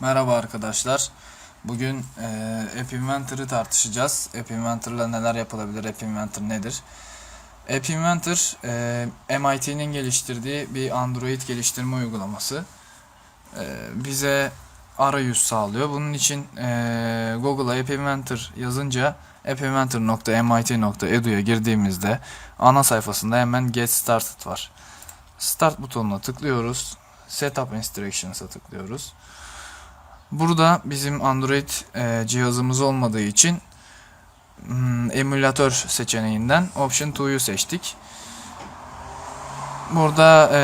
Merhaba arkadaşlar. Bugün e, App Inventor'ı tartışacağız. App Inventor'la neler yapılabilir? App Inventor nedir? App Inventor e, MIT'nin geliştirdiği bir Android geliştirme uygulaması. E, bize arayüz sağlıyor. Bunun için e, Google'a App Inventor yazınca appinventor.mit.edu'ya girdiğimizde ana sayfasında hemen Get Started var. Start butonuna tıklıyoruz. Setup Instructions'a tıklıyoruz. Burada bizim Android e, cihazımız olmadığı için hmm, emülatör seçeneğinden Option 2'yu seçtik. Burada e,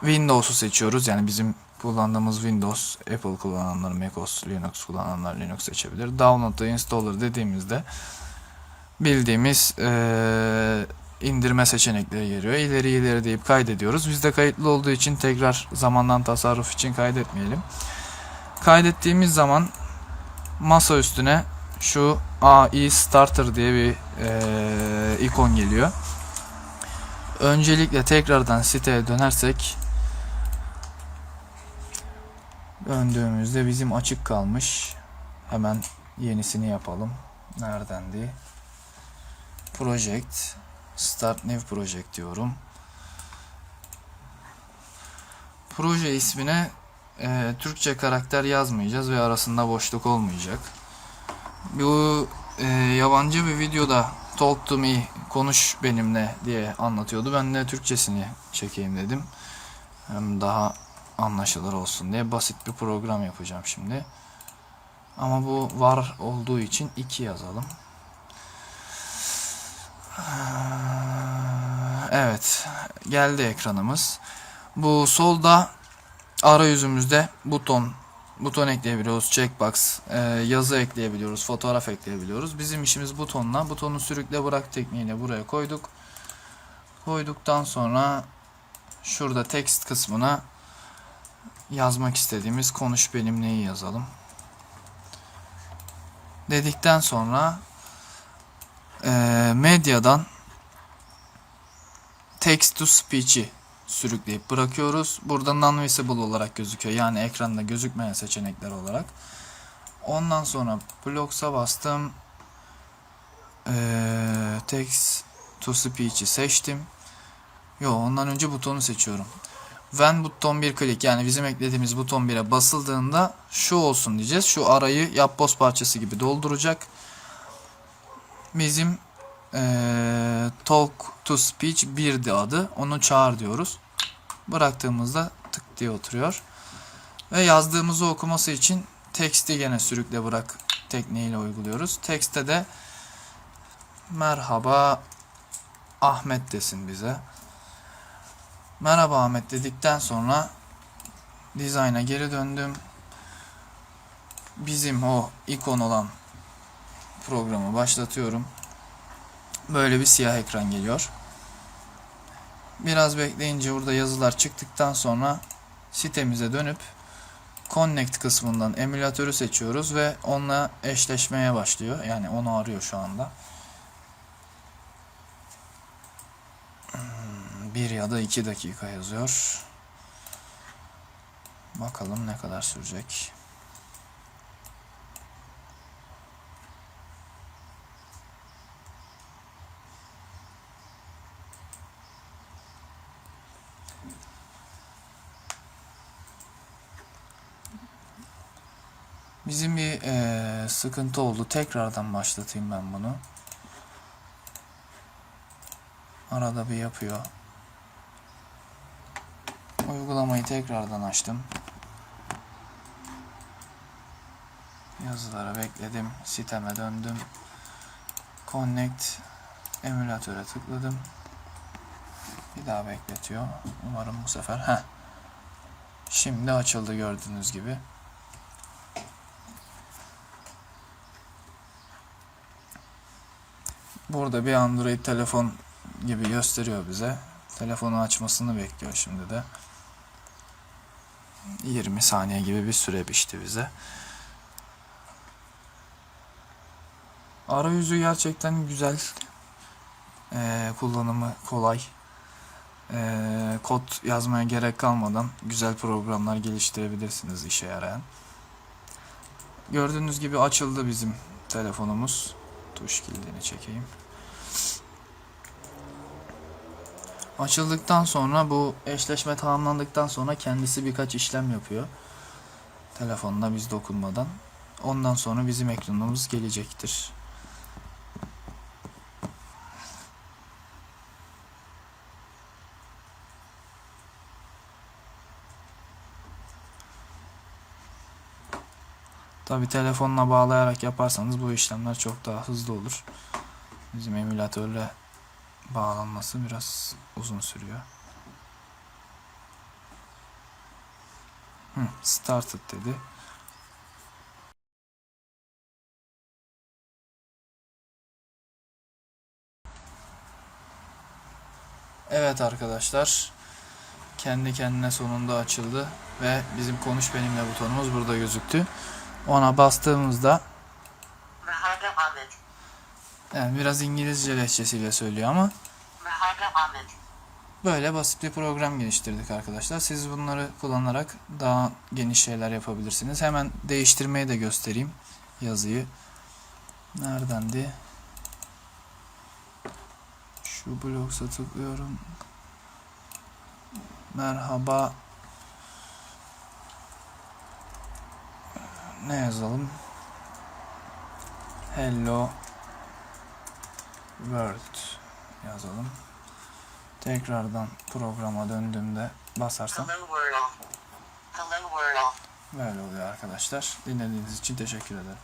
Windows'u seçiyoruz. Yani bizim kullandığımız Windows, Apple kullananlar, macOS, Linux kullananlar Linux seçebilir. Download the installer dediğimizde bildiğimiz e, indirme seçenekleri geliyor. İleri ileri deyip kaydediyoruz. Bizde kayıtlı olduğu için tekrar zamandan tasarruf için kaydetmeyelim. Kaydettiğimiz zaman masa üstüne şu AI Starter diye bir e, ikon geliyor. Öncelikle tekrardan siteye dönersek döndüğümüzde bizim açık kalmış. Hemen yenisini yapalım. Neredendi? Project Start New Project diyorum. Proje ismine e, Türkçe karakter yazmayacağız ve arasında boşluk olmayacak. Bu e, yabancı bir videoda Talk to me, konuş benimle diye anlatıyordu. Ben de Türkçesini çekeyim dedim. Hem daha anlaşılır olsun diye basit bir program yapacağım şimdi. Ama bu var olduğu için 2 yazalım. Evet, geldi ekranımız. Bu solda arayüzümüzde buton buton ekleyebiliyoruz, checkbox, e, yazı ekleyebiliyoruz, fotoğraf ekleyebiliyoruz. Bizim işimiz butonla. Butonu sürükle bırak tekniğiyle buraya koyduk. Koyduktan sonra şurada text kısmına yazmak istediğimiz konuş benimleyi yazalım. Dedikten sonra e, medyadan text to speech'i sürükleyip bırakıyoruz. Burada non-visible olarak gözüküyor. Yani ekranda gözükmeyen seçenekler olarak. Ondan sonra blocks'a bastım. Ee, text to speech'i seçtim. Yo ondan önce butonu seçiyorum. When buton bir klik yani bizim eklediğimiz buton 1'e basıldığında şu olsun diyeceğiz. Şu arayı yapboz parçası gibi dolduracak. Bizim ee, talk to speech 1'di adı. Onu çağır diyoruz. Bıraktığımızda tık diye oturuyor. Ve yazdığımızı okuması için teksti gene sürükle bırak tekniğiyle uyguluyoruz. Tekste de merhaba Ahmet desin bize. Merhaba Ahmet dedikten sonra dizayna geri döndüm. Bizim o ikon olan programı başlatıyorum. Böyle bir siyah ekran geliyor. Biraz bekleyince burada yazılar çıktıktan sonra sitemize dönüp Connect kısmından emülatörü seçiyoruz ve onunla eşleşmeye başlıyor. Yani onu arıyor şu anda. Hmm, Bir ya da iki dakika yazıyor. Bakalım ne kadar sürecek. Bizim bir eee, sıkıntı oldu. Tekrardan başlatayım ben bunu. Arada bir yapıyor. Uygulamayı tekrardan açtım. Yazılara bekledim. Siteme döndüm. Connect emülatöre tıkladım. Bir daha bekletiyor. Umarım bu sefer. Heh. Şimdi açıldı gördüğünüz gibi. Burada bir Android telefon gibi gösteriyor bize. Telefonu açmasını bekliyor şimdi de. 20 saniye gibi bir süre biçti bize. Arayüzü gerçekten güzel. Ee, kullanımı kolay. Ee, kod yazmaya gerek kalmadan güzel programlar geliştirebilirsiniz işe yarayan. Gördüğünüz gibi açıldı bizim telefonumuz. Tuş kilidini çekeyim. Açıldıktan sonra bu eşleşme tamamlandıktan sonra kendisi birkaç işlem yapıyor. Telefonda biz dokunmadan. Ondan sonra bizim ekranımız gelecektir. Tabi telefonla bağlayarak yaparsanız bu işlemler çok daha hızlı olur. Bizim emülatörle bağlanması biraz uzun sürüyor. Hı, started dedi. Evet arkadaşlar. Kendi kendine sonunda açıldı ve bizim konuş benimle butonumuz burada gözüktü. Ona bastığımızda Merhaba Ahmet. Yani biraz İngilizce lehçesiyle söylüyor ama. Böyle basit bir program geliştirdik arkadaşlar. Siz bunları kullanarak daha geniş şeyler yapabilirsiniz. Hemen değiştirmeyi de göstereyim yazıyı. Neredendi? Şu bloksa tıklıyorum. Merhaba. Ne yazalım? Hello World yazalım. Tekrardan programa döndüğümde basarsam Hello world. Hello world. böyle oluyor arkadaşlar. Dinlediğiniz için teşekkür ederim.